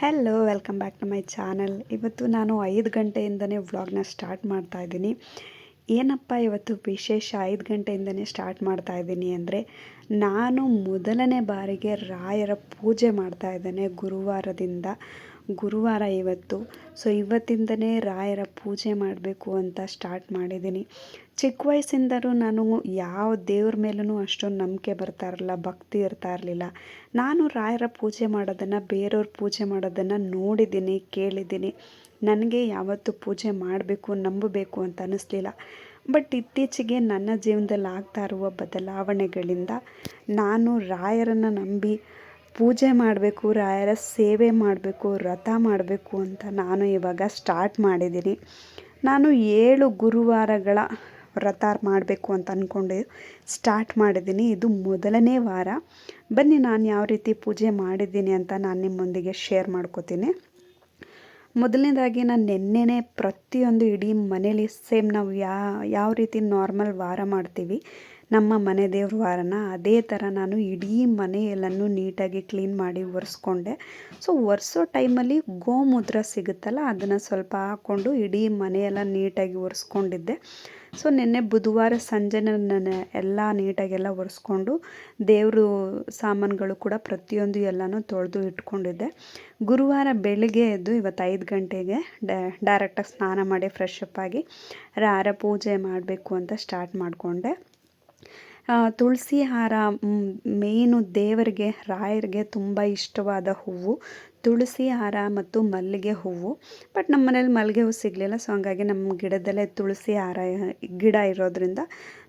Hello welcome back to my channel ಇವತ್ತು ನಾನು ಐದು ಗಂಟೆಯಿಂದನೇ ವ್ಲಾಗ್ನ ಸ್ಟಾರ್ಟ್ ಮಾಡ್ತಾ ಇದ್ದೀನಿ. ಏನಪ್ಪ ಇವತ್ತು ವಿಶೇಷ ಐದು ಗಂಟೆಯಿಂದನೇ ಸ್ಟಾರ್ಟ್ ಮಾಡ್ತಾ ಇದ್ದೀನಿ ಅಂದರೆ, ನಾನು ಮೊದಲನೇ ಬಾರಿಗೆ ರಾಯರ ಪೂಜೆ ಮಾಡ್ತಾ ಇದ್ದೇನೆ ಗುರುವಾರದಿಂದ. ಗುರುವಾರ ಇವತ್ತು. ಸೊ ಇವತ್ತಿಂದನೇ ರಾಯರ ಪೂಜೆ ಮಾಡಬೇಕು ಅಂತ ಸ್ಟಾರ್ಟ್ ಮಾಡಿದ್ದೀನಿ. ಚಿಕ್ಕ ವಯಸ್ಸಿಂದಲೂ ನಾನು ಯಾವ ದೇವ್ರ ಮೇಲೂ ಅಷ್ಟೊಂದು ನಂಬಿಕೆ ಬರ್ತಾ ಇರಲಿಲ್ಲ, ಭಕ್ತಿ ಇರ್ತಾ ಇರಲಿಲ್ಲ. ನಾನು ರಾಯರ ಪೂಜೆ ಮಾಡೋದನ್ನು, ಬೇರೆಯವ್ರ ಪೂಜೆ ಮಾಡೋದನ್ನು ನೋಡಿದ್ದೀನಿ, ಕೇಳಿದ್ದೀನಿ. ನನಗೆ ಯಾವತ್ತೂ ಪೂಜೆ ಮಾಡಬೇಕು, ನಂಬಬೇಕು ಅಂತ ಅನ್ನಿಸ್ಲಿಲ್ಲ ಬಟ್ ಇತ್ತೀಚೆಗೆ ನನ್ನ ಜೀವನದಲ್ಲಿ ಆಗ್ತಾ ಇರುವ ಬದಲಾವಣೆಗಳಿಂದ ನಾನು ರಾಯರನ್ನು ನಂಬಿ ಪೂಜೆ ಮಾಡಬೇಕು, ರಾಯರ ಸೇವೆ ಮಾಡಬೇಕು, ವ್ರತ ಮಾಡಬೇಕು ಅಂತ ನಾನು ಇವಾಗ ಸ್ಟಾರ್ಟ್ ಮಾಡಿದ್ದೀನಿ. ನಾನು ಏಳು ಗುರುವಾರಗಳ ವ್ರತ ಮಾಡಬೇಕು ಅಂತ ಅಂದ್ಕೊಂಡು ಸ್ಟಾರ್ಟ್ ಮಾಡಿದ್ದೀನಿ. ಇದು ಮೊದಲನೇ ವಾರ. ಬನ್ನಿ ನಾನು ಯಾವ ರೀತಿ ಪೂಜೆ ಮಾಡಿದ್ದೀನಿ ಅಂತ ನಾನು ನಿಮ್ಮೊಂದಿಗೆ ಶೇರ್ ಮಾಡ್ಕೋತೀನಿ. ಮೊದಲನೇದಾಗಿ ನಾನು ನೆನ್ನೆನೇ ಪ್ರತಿಯೊಂದು ಇಡೀ ಮನೇಲಿ ಸೇಮ್ ನಾವು ಯಾವ ಯಾವ ರೀತಿ ನಾರ್ಮಲ್ ವಾರ ಮಾಡ್ತೀವಿ. ನಮ್ಮ ಮನೆ ದೇವ್ರ ವಾರನ ಅದೇ ಥರ ನಾನು ಇಡೀ ಮನೆಯೆಲ್ಲನೂ ನೀಟಾಗಿ ಕ್ಲೀನ್ ಮಾಡಿ ಒರೆಸ್ಕೊಂಡೆ. ಸೊ, ಒರೆಸೋ ಟೈಮಲ್ಲಿ ಗೋಮೂತ್ರ ಸಿಗುತ್ತಲ್ಲ, ಅದನ್ನು ಸ್ವಲ್ಪ ಹಾಕ್ಕೊಂಡು ಇಡೀ ಮನೆಯೆಲ್ಲ ನೀಟಾಗಿ ಒರೆಸ್ಕೊಂಡಿದ್ದೆ. ಸೊ, ನಿನ್ನೆ ಬುಧವಾರ ಸಂಜೆ ನಾನು ಎಲ್ಲ ನೀಟಾಗೆಲ್ಲ ಒರೆಸ್ಕೊಂಡು ದೇವರು ಸಾಮಾನುಗಳು ಕೂಡ ಪ್ರತಿಯೊಂದು ಎಲ್ಲನೂ ತೊಳೆದು ಇಟ್ಕೊಂಡಿದ್ದೆ. ಗುರುವಾರ ಬೆಳಿಗ್ಗೆ ಎದ್ದು ಇವತ್ತು ಐದು ಗಂಟೆಗೆ ಡೈರೆಕ್ಟಾಗಿ ಸ್ನಾನ ಮಾಡಿ ಫ್ರೆಶ್ ಅಪ್ ಆಗಿ ರಾರ ಪೂಜೆ ಮಾಡಬೇಕು ಅಂತ ಸ್ಟಾರ್ಟ್ ಮಾಡಿಕೊಂಡೆ. ತುಳಸಿ ಹಾರ ಮೇನು ದೇವರಿಗೆ, ರಾಯರಿಗೆ ತುಂಬ ಇಷ್ಟವಾದ ಹೂವು. ತುಳಸಿ ಹಾರ ಮತ್ತು ಮಲ್ಲಿಗೆ ಹೂವು. ಬಟ್ ನಮ್ಮ ಮನೇಲಿ ಮಲ್ಲಿಗೆ ಹೂವು ಸಿಗಲಿಲ್ಲ ಸೊ ಹಂಗಾಗಿ ನಮ್ಮ ಗಿಡದಲ್ಲೇ ತುಳಸಿ ಹಾರ, ಗಿಡ ಇರೋದ್ರಿಂದ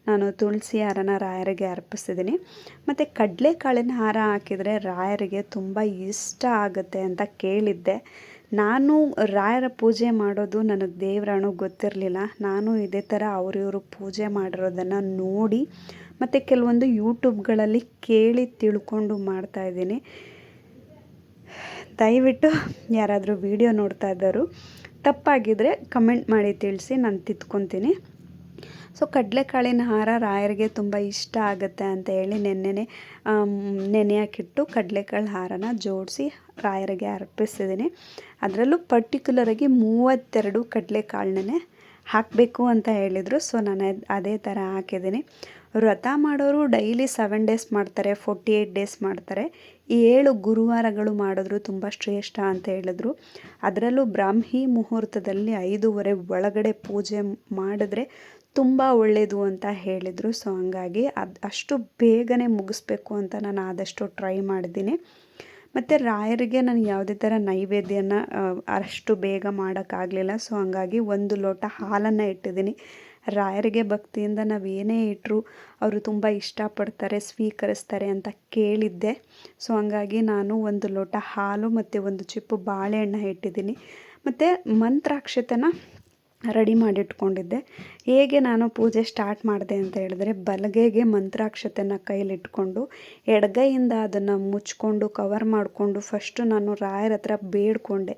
ನಾನು ತುಳಸಿ ಹಾರನ ರಾಯರಿಗೆ ಅರ್ಪಿಸಿದ್ದೀನಿ. ಮತ್ತು ಕಡಲೆಕಾಳಿನ ಹಾರ ಹಾಕಿದರೆ ರಾಯರಿಗೆ ತುಂಬ ಇಷ್ಟ ಆಗುತ್ತೆ ಅಂತ ಕೇಳಿದ್ದೆ. ನಾನು ರಾಯರ ಪೂಜೆ ಮಾಡೋದು ನನಗೆ ದೇವರಾಣು ಗೊತ್ತಿರಲಿಲ್ಲ. ನಾನು ಇದೇ ಥರ ಅವರಿವರು ಪೂಜೆ ಮಾಡಿರೋದನ್ನು ನೋಡಿ ಮತ್ತು ಕೆಲವೊಂದು ಯೂಟ್ಯೂಬ್ಗಳಲ್ಲಿ ಕೇಳಿ ತಿಳ್ಕೊಂಡು ಮಾಡ್ತಾ ಇದ್ದೀನಿ. ದಯವಿಟ್ಟು ಯಾರಾದರೂ ವೀಡಿಯೋ ನೋಡ್ತಾ ಇದ್ದರು ತಪ್ಪಾಗಿದ್ದರೆ ಕಮೆಂಟ್ ಮಾಡಿ ತಿಳಿಸಿ, ನಾನು ತಿದ್ಕೊತೀನಿ. ಸೊ, ಕಡಲೆಕಾಳಿನ ಹಾರ ರಾಯರಿಗೆ ತುಂಬ ಇಷ್ಟ ಆಗುತ್ತೆ ಅಂತ ಹೇಳಿ ನೆನ್ನೆನೆ ನೆನೆಯಾಕಿಟ್ಟು ಕಡಲೆಕಾಳು ಹಾರನ ಜೋಡಿಸಿ ರಾಯರಿಗೆ ಅರ್ಪಿಸಿದ್ದೀನಿ. ಅದರಲ್ಲೂ ಪರ್ಟಿಕ್ಯುಲರಾಗಿ ಮೂವತ್ತೆರಡು ಕಡಲೆಕಾಳನ್ನೇ ಹಾಕಬೇಕು ಅಂತ ಹೇಳಿದರು. ಸೊ, ನಾನು ಅದೇ ಥರ ಹಾಕಿದ್ದೀನಿ. ವ್ರತ ಮಾಡೋರು ಡೈಲಿ ಸೆವೆನ್ ಡೇಸ್ ಮಾಡ್ತಾರೆ ಫೋರ್ಟಿ ಏಯ್ಟ್ ಡೇಸ್ ಮಾಡ್ತಾರೆ. ಈ ಏಳು ಗುರುವಾರಗಳು ಮಾಡಿದ್ರು ತುಂಬ ಶ್ರೇಷ್ಠ ಅಂತ ಹೇಳಿದ್ರು. ಅದರಲ್ಲೂ ಬ್ರಾಹ್ಮಿ ಮುಹೂರ್ತದಲ್ಲಿ ಐದೂವರೆ ಒಳಗಡೆ ಪೂಜೆ ಮಾಡಿದ್ರೆ ತುಂಬ ಒಳ್ಳೆಯದು ಅಂತ ಹೇಳಿದರು. ಸೊ ಹಂಗಾಗಿ ಅದು ಅಷ್ಟು ಬೇಗನೆ ಮುಗಿಸ್ಬೇಕು ಅಂತ ನಾನು ಆದಷ್ಟು ಟ್ರೈ ಮಾಡಿದ್ದೀನಿ. ಮತ್ತು ರಾಯರಿಗೆ ನಾನು ಯಾವುದೇ ಥರ ನೈವೇದ್ಯನ ಅಷ್ಟು ಬೇಗ ಮಾಡೋಕ್ಕಾಗಲಿಲ್ಲ. ಸೊ ಹಂಗಾಗಿ ಒಂದು ಲೋಟ ಹಾಲನ್ನು ಇಟ್ಟಿದ್ದೀನಿ. ರಾಯರಿಗೆ ಭಕ್ತಿಯಿಂದ ನಾವು ಏನೇ ಇಟ್ಟರು ಅವರು ತುಂಬ ಇಷ್ಟಪಡ್ತಾರೆ, ಸ್ವೀಕರಿಸ್ತಾರೆ ಅಂತ ಕೇಳಿದ್ದೆ. ಸೊ ಹಂಗಾಗಿ ನಾನು ಒಂದು ಲೋಟ ಹಾಲು ಮತ್ತು ಒಂದು ಚಿಪ್ಪು ಬಾಳೆಹಣ್ಣು ಇಟ್ಟಿದ್ದೀನಿ. ಮತ್ತು ಮಂತ್ರಾಕ್ಷತೆನ ರೆಡಿ ಮಾಡಿಟ್ಕೊಂಡಿದ್ದೆ. ಹೇಗೆ ನಾನು ಪೂಜೆ ಸ್ಟಾರ್ಟ್ ಮಾಡಿದೆ ಅಂತ ಹೇಳಿದ್ರೆ ಬಲಗೈಗೆ ಮಂತ್ರಾಕ್ಷತೆನ ಕೈಲಿಟ್ಕೊಂಡು ಎಡಗೈಯಿಂದ ಅದನ್ನು ಮುಚ್ಕೊಂಡು ಕವರ್ ಮಾಡಿಕೊಂಡು ಫಸ್ಟು ನಾನು ರಾಯರ ಹತ್ರ ಬೇಡಿಕೊಂಡೆ.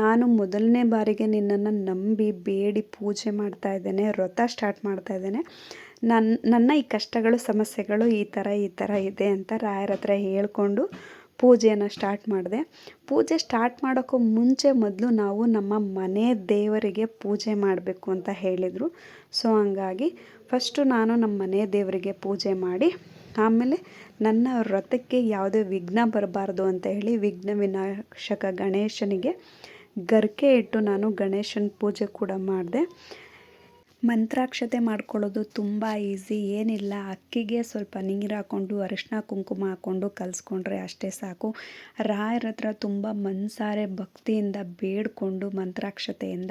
ನಾನು ಮೊದಲನೇ ಬಾರಿಗೆ ನಿನ್ನನ್ನು ನಂಬಿ ಬೇಡಿ ಪೂಜೆ ಮಾಡ್ತಾ ಇದ್ದೇನೆ, ವ್ರತ ಸ್ಟಾರ್ಟ್ ಮಾಡ್ತಾ ಇದ್ದೇನೆ. ನನ್ನ ನನ್ನ ಈ ಕಷ್ಟಗಳು, ಸಮಸ್ಯೆಗಳು ಈ ಥರ ಈ ಥರ ಇದೆ ಅಂತ ರಾಯರ ಹತ್ರ ಹೇಳ್ಕೊಂಡು ಪೂಜೆಯನ್ನು ಸ್ಟಾರ್ಟ್ ಮಾಡಿದೆ. ಪೂಜೆ ಸ್ಟಾರ್ಟ್ ಮಾಡೋಕ್ಕೂ ಮುಂಚೆ ಮೊದಲು ನಾವು ನಮ್ಮ ಮನೆ ದೇವರಿಗೆ ಪೂಜೆ ಮಾಡಬೇಕು ಅಂತ ಹೇಳಿದರು. ಸೊ ಹಂಗಾಗಿ ಫಸ್ಟು ನಾನು ನಮ್ಮ ಮನೆ ದೇವರಿಗೆ ಪೂಜೆ ಮಾಡಿ, ಆಮೇಲೆ ನನ್ನ ವ್ರತಕ್ಕೆ ಯಾವುದೇ ವಿಘ್ನ ಬರಬಾರ್ದು ಅಂತ ಹೇಳಿ ವಿಘ್ನ ವಿನಾಶಕ ಗಣೇಶನಿಗೆ ಗರಿಕೆ ಇಟ್ಟು ನಾನು ಗಣೇಶನ ಪೂಜೆ ಕೂಡ ಮಾಡಿದೆ. ಮಂತ್ರಾಕ್ಷತೆ ಮಾಡ್ಕೊಳ್ಳೋದು ತುಂಬ ಈಸಿ. ಏನಿಲ್ಲ, ಅಕ್ಕಿಗೆ ಸ್ವಲ್ಪ ನೀರು ಹಾಕ್ಕೊಂಡು ಅರಿಶಿನ ಕುಂಕುಮ ಹಾಕ್ಕೊಂಡು ಕಲಿಸ್ಕೊಂಡ್ರೆ ಅಷ್ಟೇ ಸಾಕು. ರಾಯರ ಹತ್ರ ತುಂಬ ಮನ್ಸಾರೆ ಭಕ್ತಿಯಿಂದ ಬೇಡಿಕೊಂಡು ಮಂತ್ರಾಕ್ಷತೆಯಿಂದ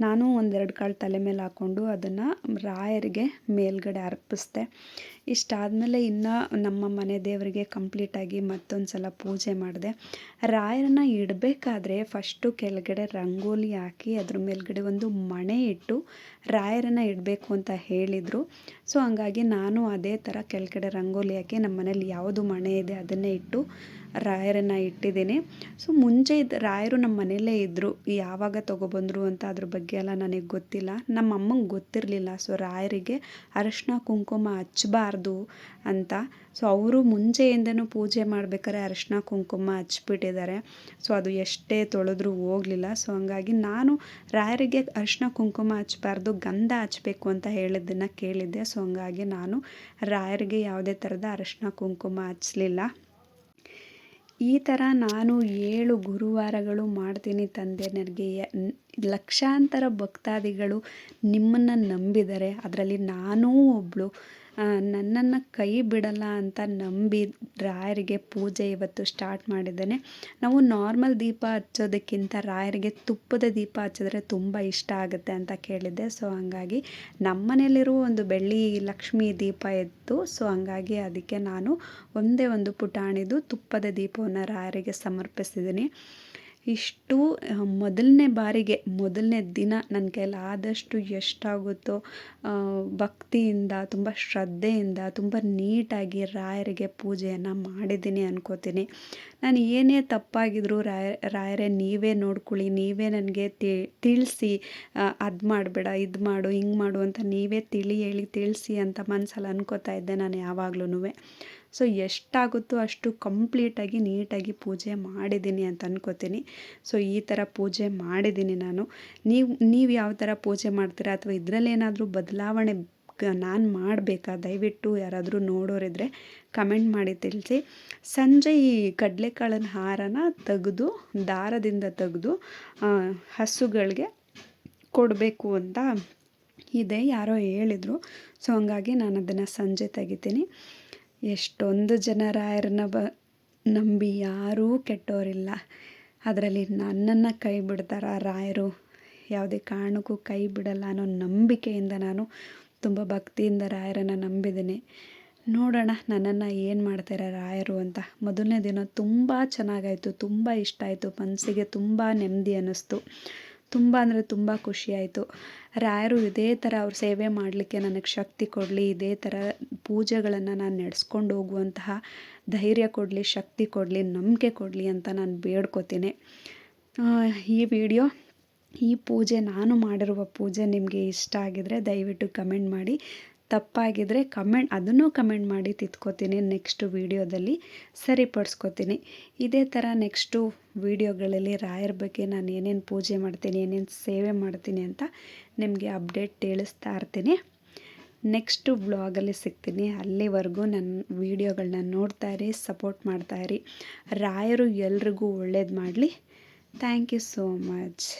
ನಾನು ಒಂದೆರಡು ಕಾಳು ತಲೆ ಮೇಲೆ ಹಾಕ್ಕೊಂಡು ಅದನ್ನು ರಾಯರಿಗೆ ಮೇಲ್ಗಡೆ ಅರ್ಪಿಸ್ದೆ. ಇಷ್ಟಾದಮೇಲೆ ಇನ್ನು ನಮ್ಮ ಮನೆ ದೇವರಿಗೆ ಕಂಪ್ಲೀಟಾಗಿ ಮತ್ತೊಂದು ಸಲ ಪೂಜೆ ಮಾಡಿದೆ. ರಾಯರನ್ನ ಇಡಬೇಕಾದ್ರೆ ಫಸ್ಟು ಕೆಳಗಡೆ ರಂಗೋಲಿ ಹಾಕಿ ಅದ್ರ ಮೇಲ್ಗಡೆ ಒಂದು ಮಣೆ ಇಟ್ಟು ರಾಯರನ್ನ ಇಡಬೇಕು ಅಂತ ಹೇಳಿದರು. ಸೊ ಹಂಗಾಗಿ ನಾನು ಅದೇ ಥರ ಕೆಳಗಡೆ ರಂಗೋಲಿ ಹಾಕಿ ನಮ್ಮ ಮನೇಲಿ ಯಾವುದು ಮಣೆ ಇದೆ ಅದನ್ನೇ ಇಟ್ಟು ರಾಯರನ್ನು ಇಟ್ಟಿದ್ದೀನಿ. ಸೊ ಮುಂಚೆ ಇದು ರಾಯರು ನಮ್ಮ ಮನೆಯಲ್ಲೇ ಇದ್ದರು ಯಾವಾಗ ತೊಗೊಬಂದರು ಅಂತ ಅದ್ರ ಬಗ್ಗೆ ಎಲ್ಲ ನನಗೆ ಗೊತ್ತಿಲ್ಲ. ನಮ್ಮ ಅಮ್ಮಂಗೆ ಗೊತ್ತಿರಲಿಲ್ಲ. ಸೊ ರಾಯರಿಗೆ ಅರಶಿನ, ಕುಂಕುಮ ಹಚ್ಬಾರ್ದು ಅಂತ. ಸೊ ಅವರು ಮುಂಚೆಯಿಂದನೂ ಪೂಜೆ ಮಾಡ್ಬೇಕಾದ್ರೆ ಅರಶಿನ, ಕುಂಕುಮ ಹಚ್ಬಿಟ್ಟಿದ್ದಾರೆ. ಸೊ ಅದು ಎಷ್ಟೇ ತೊಳೆದ್ರೂ ಹೋಗಲಿಲ್ಲ. ಸೊ ಹಂಗಾಗಿ ನಾನು ರಾಯರಿಗೆ ಅರಶಿನ, ಕುಂಕುಮ ಹಚ್ಬಾರ್ದು, ಗಂಧ ಹಚ್ಬೇಕು ಅಂತ ಹೇಳಿದ್ದನ್ನು ಕೇಳಿದ್ದೆ. ಸೊ ಹಂಗಾಗಿ ನಾನು ರಾಯರಿಗೆ ಯಾವುದೇ ಥರದ ಅರಶಿನ, ಕುಂಕುಮ ಹಚ್ಚಲಿಲ್ಲ ಈ ಥರ ನಾನು ಏಳು ಗುರುವಾರಗಳು ಮಾಡ್ತೀನಿ ತಂದೆ ನನಗೆ ಲಕ್ಷಾಂತರ ಭಕ್ತಾದಿಗಳು ನಿಮ್ಮನ್ನು ನಂಬಿದ್ದಾರೆ ಅದರಲ್ಲಿ ನಾನೂ ಒಬ್ಬಳು ನನ್ನನ್ನು ಕೈ ಬಿಡಲ್ಲ ಅಂತ ನಂಬಿ ರಾಯರಿಗೆ ಪೂಜೆ ಇವತ್ತು ಸ್ಟಾರ್ಟ್ ಮಾಡಿದ್ದೇನೆ. ನಾವು ನಾರ್ಮಲ್ ದೀಪ ಹಚ್ಚೋದಕ್ಕಿಂತ ರಾಯರಿಗೆ ತುಪ್ಪದ ದೀಪ ಹಚ್ಚಿದ್ರೆ ತುಂಬ ಇಷ್ಟ ಆಗುತ್ತೆ ಅಂತ ಕೇಳಿದ್ದೆ. ಸೊ ಹಂಗಾಗಿ ಮನೆಯಲ್ಲಿರುವ ಒಂದು ಬೆಳ್ಳಿ ಲಕ್ಷ್ಮಿ ದೀಪ ಇತ್ತು ಸೊ ಹಂಗಾಗಿ ಅದಕ್ಕೆ ನಾನು ಒಂದೇ ಒಂದು ಪುಟಾಣಿದು ತುಪ್ಪದ ದೀಪವನ್ನು ರಾಯರಿಗೆ ಸಮರ್ಪಿಸಿದ್ದೀನಿ. ಇಷ್ಟು ಮೊದಲನೇ ಬಾರಿಗೆ, ಮೊದಲನೇ ದಿನ ನನ್ನ ಕೈಲಾದಷ್ಟು ಎಷ್ಟಾಗುತ್ತೋ ಭಕ್ತಿಯಿಂದ, ತುಂಬ ಶ್ರದ್ಧೆಯಿಂದ, ತುಂಬ ನೀಟಾಗಿ ರಾಯರಿಗೆ ಪೂಜೆಯನ್ನು ಮಾಡಿದ್ದೀನಿ ಅನ್ಕೋತೀನಿ. ನಾನು ಏನೇ ತಪ್ಪಾಗಿದ್ರು ರಾಯ, ರಾಯರೇ ನೀವೇ ನೋಡ್ಕೊಳ್ಳಿ, ನೀವೇ ನನಗೆ ತಿಳಿಸಿ ಅದು ಮಾಡಬೇಡ, ಇದು ಮಾಡು, ಹಿಂಗೆ ಮಾಡು ಅಂತ ನೀವೇ ತಿಳಿ ಹೇಳಿ, ತಿಳಿಸಿ ಅಂತ ಮನಸ್ಸಲ್ಲಿ ಅನ್ಕೋತಾ ಇದ್ದೆ ನಾನು ಯಾವಾಗ್ಲೂ ಸೊ ಎಷ್ಟಾಗುತ್ತೋ ಅಷ್ಟು ಕಂಪ್ಲೀಟಾಗಿ ನೀಟಾಗಿ ಪೂಜೆ ಮಾಡಿದ್ದೀನಿ ಅಂತ ಅನ್ಕೋತೀನಿ. ಸೊ ಈ ಥರ ಪೂಜೆ ಮಾಡಿದ್ದೀನಿ ನಾನು. ನೀವು ನೀವು ಯಾವ ಥರ ಪೂಜೆ ಮಾಡ್ತೀರಾ? ಅಥವಾ ಇದರಲ್ಲೇನಾದರೂ ಬದಲಾವಣೆ ನಾನು ಮಾಡಬೇಕಾ? ದಯವಿಟ್ಟು ಯಾರಾದರೂ ನೋಡೋರಿದ್ರೆ ಕಮೆಂಟ್ ಮಾಡಿ ತಿಳಿಸಿ. ಸಂಜೆ ಈ ಕಡಲೆಕಾಳಿನ ಹಾರನ ತೆಗೆದು, ದಾರದಿಂದ ತೆಗೆದು ಹಸುಗಳಿಗೆ ಕೊಡಬೇಕು ಅಂತ ಇದೆ. ಯಾರೋ ಹೇಳಿದರು. ಸೊ ಹಂಗಾಗಿ ನಾನು ಅದನ್ನು ಸಂಜೆ ತೆಗಿತೀನಿ. ಎಷ್ಟೊಂದು ಜನ ರಾಯರನ್ನ ಬ, ನಂಬಿ ಯಾರೂ ಕೆಟ್ಟೋರಿಲ್ಲ. ಅದರಲ್ಲಿ ನನ್ನನ್ನು ಕೈ ಬಿಡ್ತಾರ ರಾಯರು. ಯಾವುದೇ ಕಾರಣಕ್ಕೂ ಕೈ ಬಿಡಲ್ಲ ಅನ್ನೋ ನಂಬಿಕೆಯಿಂದ ನಾನು ತುಂಬ ಭಕ್ತಿಯಿಂದ ರಾಯರನ್ನು ನಂಬಿದ್ದೀನಿ. ನೋಡೋಣ ನನ್ನನ್ನು ಏನು ಮಾಡ್ತಾರೆ ರಾಯರು ಅಂತ. ಮೊದಲನೇ ದಿನ ತುಂಬ ಚೆನ್ನಾಗಾಯಿತು, ತುಂಬ ಇಷ್ಟ ಆಯಿತು. ಮನಸ್ಸಿಗೆ ತುಂಬ ನೆಮ್ಮದಿ ಅನ್ನಿಸ್ತು. ತುಂಬ ಅಂದರೆ ತುಂಬ ಖುಷಿಯಾಯಿತು ರಾಯರು ಇದೇ ಥರ ಅವ್ರ ಸೇವೆ ಮಾಡಲಿಕ್ಕೆ ನನಗೆ ಶಕ್ತಿ ಕೊಡಲಿ, ಇದೇ ಥರ ಪೂಜೆಗಳನ್ನು ನಾನು ನಡೆಸ್ಕೊಂಡು ಹೋಗುವಂತಹ ಧೈರ್ಯ ಕೊಡಲಿ, ಶಕ್ತಿ ಕೊಡಲಿ, ನಂಬಿಕೆ ಕೊಡಲಿ ಅಂತ ನಾನು ಬೇಡ್ಕೋತೀನಿ. ಈ ವಿಡಿಯೋ, ಈ ಪೂಜೆ, ನಾನು ಮಾಡಿರುವ ಪೂಜೆ ನಿಮಗೆ ಇಷ್ಟ ಆಗಿದರೆ ದಯವಿಟ್ಟು ಕಮೆಂಟ್ ಮಾಡಿ. ತಪ್ಪಾಗಿದ್ದರೆ ಕಮೆಂಟ್, ಅದನ್ನು ಕಮೆಂಟ್ ಮಾಡಿ ತಿದ್ಕೋತೀನಿ ನೆಕ್ಸ್ಟು ವೀಡಿಯೋದಲ್ಲಿ ಸರಿಪಡಿಸ್ಕೋತೀನಿ. ಇದೇ ಥರ ನೆಕ್ಸ್ಟು ವೀಡಿಯೋಗಳಲ್ಲಿ ರಾಯರ ಬಗ್ಗೆ ನಾನು ಏನೇನು ಪೂಜೆ ಮಾಡ್ತೀನಿ, ಏನೇನು ಸೇವೆ ಮಾಡ್ತೀನಿ ಅಂತ ನಿಮಗೆ ಅಪ್ಡೇಟ್ ತಿಳಿಸ್ತಾ ಇರ್ತೀನಿ. ನೆಕ್ಸ್ಟು ವ್ಲಾಗಲ್ಲಿ ಸಿಗ್ತೀನಿ. ಅಲ್ಲಿವರೆಗೂ ನನ್ನ ವೀಡಿಯೋಗಳನ್ನ ನೋಡ್ತಾ ಇರಿ, ಸಪೋರ್ಟ್ ಮಾಡ್ತಾ ಇರಿ. ರಾಯರು ಎಲ್ರಿಗೂ ಒಳ್ಳೇದು ಮಾಡಲಿ. Thank you so much.